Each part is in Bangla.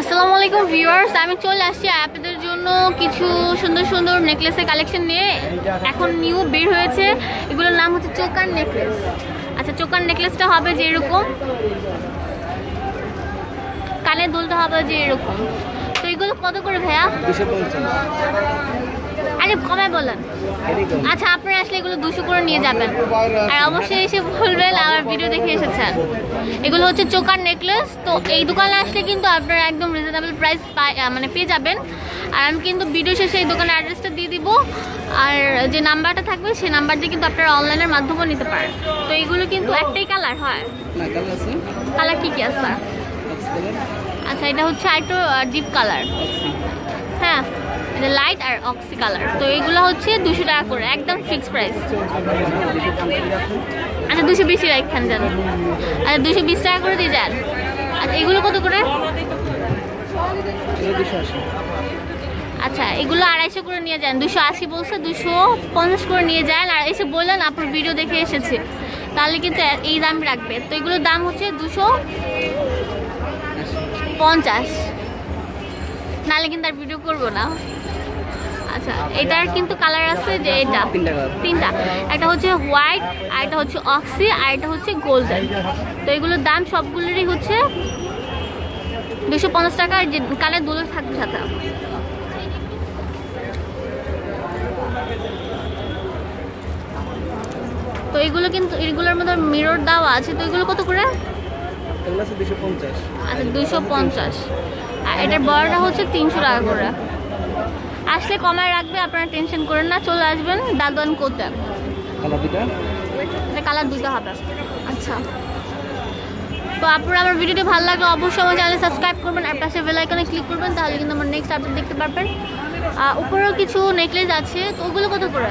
আসসালামু আলাইকুম ভিউয়ার্স আমি চলে আসছি আপনাদের জন্য কিছু সুন্দর সুন্দর নেকলেসের কালেকশন নিয়ে। এখন নিউ বের হয়েছে। এগুলোর নাম হচ্ছে চোকার নেকলেস আচ্ছা চোকার নেকলেসটা হবে যে এরকম কানে দুলটা হবে যে এরকম তো এগুলো কত করে ভাইয়া? আরে কমে বলেন? আচ্ছা আপনারা আসলে এগুলো দুশো করে নিয়ে যাবেন। আর অবশ্যই এসে বলবেন আমার ভিডিও দেখে এসেছেন। এগুলো হচ্ছে চোকার নেকলেস তো এই দোকানে আসলে কিন্তু আপনারা একদম রিজনেবল প্রাইস মানে পেয়ে যাবেন। আর আমি কিন্তু ভিডিও শেষে এই দোকানের অ্যাড্রেসটা দিয়ে দিব। আর যে নাম্বারটা থাকবে সেই নাম্বার দিয়ে কিন্তু আপনারা অনলাইনের মাধ্যমেও নিতে পারেন। তো এইগুলো কিন্তু একটাই কালার হয়। কালার কী কী আছে? আচ্ছা এটা হচ্ছে একটু ডিপ কালার এটা লাইট আর অক্সি কালার তো এগুলো হচ্ছে দুশো টাকা করে, একদম ফিক্সড প্রাইস আচ্ছা দুশো বিশ টাকা এখানে আচ্ছা দুশো বিশ টাকা করে দিয়ে যান। আচ্ছা এগুলো কত করে? আচ্ছা এগুলো আড়াইশো করে নিয়ে যান। দুশো আশি বলছে, দুশো পঞ্চাশ করে নিয়ে যান। আর এসে বললেন, আপনার ভিডিও দেখে এসেছে। তাহলে কিন্তু এই দাম রাখবে। তো এগুলোর দাম হচ্ছে দুশো পঞ্চাশ। নাহলে কিন্তু আর ভিডিও করব না। আচ্ছা এটার কিন্তু কালার আছে যে এটা। তিনটা একটা হচ্ছে হোয়াইট আর একটা হচ্ছে অক্সি আর একটা হচ্ছে গোল্ডেন তো এগুলোর দাম সবগুলোরই হচ্ছে দুশো পঞ্চাশ টাকা যে কানের দুলো থাকবে সাথে। তো এগুলো কিন্তু এগুলোর মধ্যে মিরর দেওয়া আছে তো এগুলো কত করে? দুশো পঞ্চাশ। আচ্ছা দুশো পঞ্চাশ। আর এটার বড়টা হচ্ছে তিনশো টাকা করে। আসলে কমায় রাখবে আপনারা টেনশন করেন না চলে আসবেন দাদন কোতে। কালার দুটা হবে। আচ্ছা। তো আপনারা আমার ভিডিওটি ভালো লাগলে অবশ্যই আমার চ্যানেল সাবস্ক্রাইব করবেন আর পাশে বেল আইকনে ক্লিক করবেন তাহলে কিন্তু আমার নেক্সট আপডেট দেখতে পারবেন। আর উপরেও কিছু নেকলেস আছে তো ওগুলো কত করে?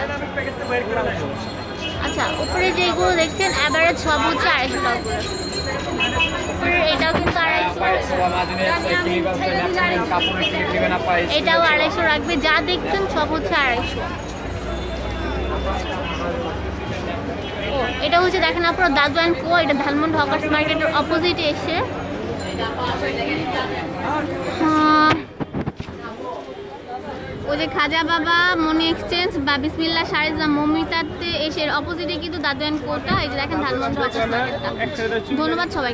আচ্ছা উপরে যেগুলো দেখছেন অ্যাভারেজ সব হচ্ছে আড়াইশো টাকা করে। এটাও আড়াইশো রাখবে, যা দেখছেন সব হচ্ছে আড়াইশো। এটা হচ্ছে দেখেন আপনার দাদু অ্যান্ড কো, এটা ধানমন্ড হকার্স মার্কেটের অপোজিটে এসে। ওই যে খাজা বাবা, মনি এক্সচেঞ্জ, বা বিসমিল্লা বা মমিতাতে এসে অপোজিটে কিন্তু দাদু অ্যান্ড কোটা, এই যে দেখেন ধানমন্ড হকার্স মার্কেটটা। ধন্যবাদ সবাই